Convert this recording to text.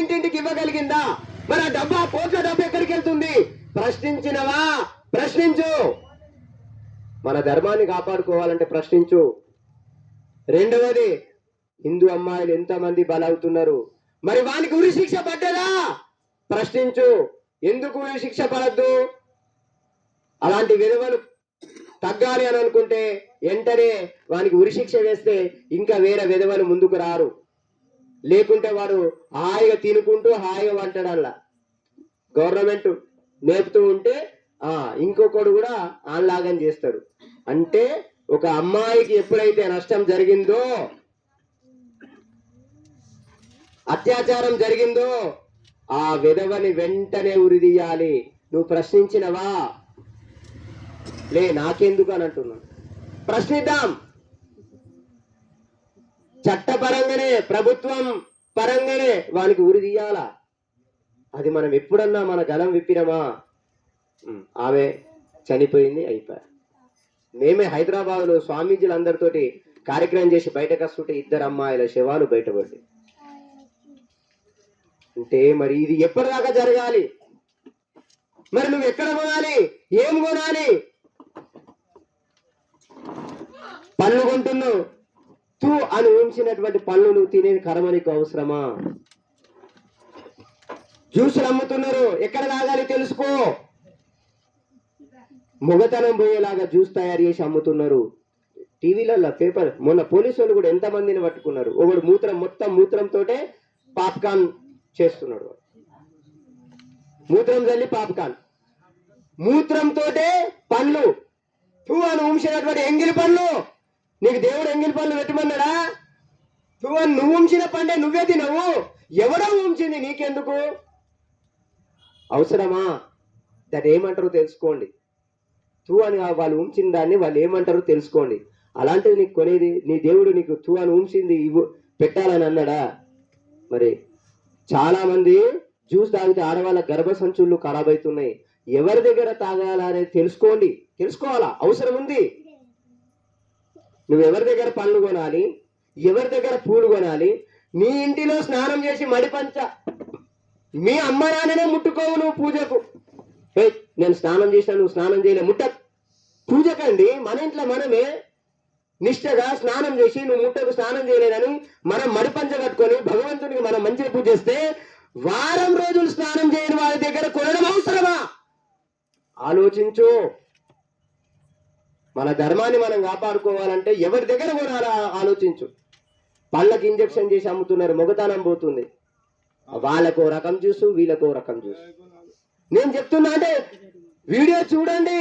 ఇంటింటికి ఇవ్వగలిగిందా? మరి ఆ డబ్బా కోట్ల డబ్బు ఎక్కడికి వెళ్తుంది? ప్రశ్నించినవా? ప్రశ్నించు. మన ధర్మాన్ని కాపాడుకోవాలంటే ప్రశ్నించు. రెండవది హిందూ అమ్మాయిలు ఎంతమంది బలవుతున్నారు? మరి వానికి ఉరి శిక్ష పడ్డదా? ప్రశ్నించు. ఎందుకు ఉరి శిక్ష పడద్దు? అలాంటి విలువలు తగ్గాలి అని అనుకుంటే వెంటనే వానికి ఉరి శిక్ష వేస్తే ఇంకా వేరే విధవలు ముందుకు రారు. లేకుంటే వాడు హాయిగా తినుకుంటూ హాయిగా వంటడల్లా గవర్నమెంట్ నేర్పుతూ ఉంటే ఆ ఇంకొకడు కూడా ఆన్లాగం చేస్తాడు. అంటే ఒక అమ్మాయికి ఎప్పుడైతే నష్టం జరిగిందో అత్యాచారం జరిగిందో ఆ విధవని వెంటనే ఉరిదీయాలి నువ్వు ప్రశ్నించినవా? లే నాకెందుకు అని అంటున్నాను ప్రశ్నిద్దాం. చట్టపరంగానే ప్రభుత్వం పరంగానే వానికి ఉరి తీయాలా. అది మనం ఎప్పుడన్నా మన గలం విప్పినమా? ఆమె చనిపోయింది అయిపోయారు. మేమే హైదరాబాద్లో స్వామీజీలు స్వామీజీలందరితోటి కార్యక్రమం చేసి బయటకు వస్తుంటే ఇద్దరు అమ్మాయిల శవాలు బయటపడి అంటే మరి ఇది ఎప్పటిదాకా జరగాలి? మరి నువ్వు ఎక్కడ కొనాలి? ఏం కొనాలి? పళ్ళు కొంటున్నావు. తూ అని ఊంచినటువంటి పళ్ళు నువ్వు తినే కర్మ నీకు అవసరమా? జ్యూసులు అమ్ముతున్నారు. ఎక్కడ తాగాలి తెలుసుకో? మొగతనం పోయేలాగా జ్యూస్ తయారు చేసి అమ్ముతున్నారు. టీవీలలో పేపర్ మొన్న పోలీసు వాళ్ళు కూడా ఎంతమందిని పట్టుకున్నారు. ఒకడు మూత్రం మొత్తం మూత్రంతోటే పాప్కార్న్ చేస్తున్నాడు మూత్రం చల్లి పాప్కార్న్. మూత్రంతోటే పండ్లు. తూ అని ఉంచినటువంటి ఎంగిలి పండ్లు. నీకు దేవుడు ఎంగిలి పండ్లు పెట్టమన్నాడా? తూ నువ్వు ఉంచిన పండే నువ్వే తినవు. ఎవడో ఉంచింది నీకెందుకు? అవసరమా? దాన్ని ఏమంటారో తెలుసుకోండి. తూ అని వాళ్ళు ఉంచిన దాన్ని వాళ్ళు ఏమంటారో తెలుసుకోండి. అలాంటిది నీకు కొనేది నీ దేవుడు నీకు తూ అని ఉంచింది ఇవ్వు పెట్టాలని అన్నాడా? మరి చాలామంది జ్యూస్ తాగితే ఆడవాళ్ళ గర్భ సంచులు ఖరాబ్ అవుతున్నాయి. ఎవరి దగ్గర తాగాలా అనేది తెలుసుకోండి. తెలుసుకోవాలా? అవసరం ఉంది. నువ్వు ఎవరి దగ్గర పళ్ళు కొనాలి? ఎవరి దగ్గర పూలు కొనాలి? నీ ఇంటిలో స్నానం చేసి మడిపంచ మీ అమ్మ నాన్ననే ముట్టుకోవు నువ్వు పూజకు. నేను స్నానం చేసినా నువ్వు స్నానం చేయలే ముట్ట పూజకండి మన ఇంట్లో మనమే నిష్టగా స్నానం చేసి నువ్వు ముట్టకు స్నానం చేయలేదని మనం మడిపంచ కట్టుకొని భగవంతునికి మనం మంచిగా పూజ చేస్తే వారం రోజులు స్నానం చేయని వారి దగ్గర కొనడం అవసరమా? ఆలోచించు. మన ధర్మాన్ని మనం కాపాడుకోవాలంటే ఎవరి దగ్గర కొనాలా ఆలోచించు. పళ్ళకి ఇంజెక్షన్ చేసి అమ్ముతున్నారు మొగతనం పోతుంది. వాళ్ళకో రకం చూసు వీళ్ళకో రకం చూసు. నేను చెప్తున్నా అంటే వీడియో చూడండి.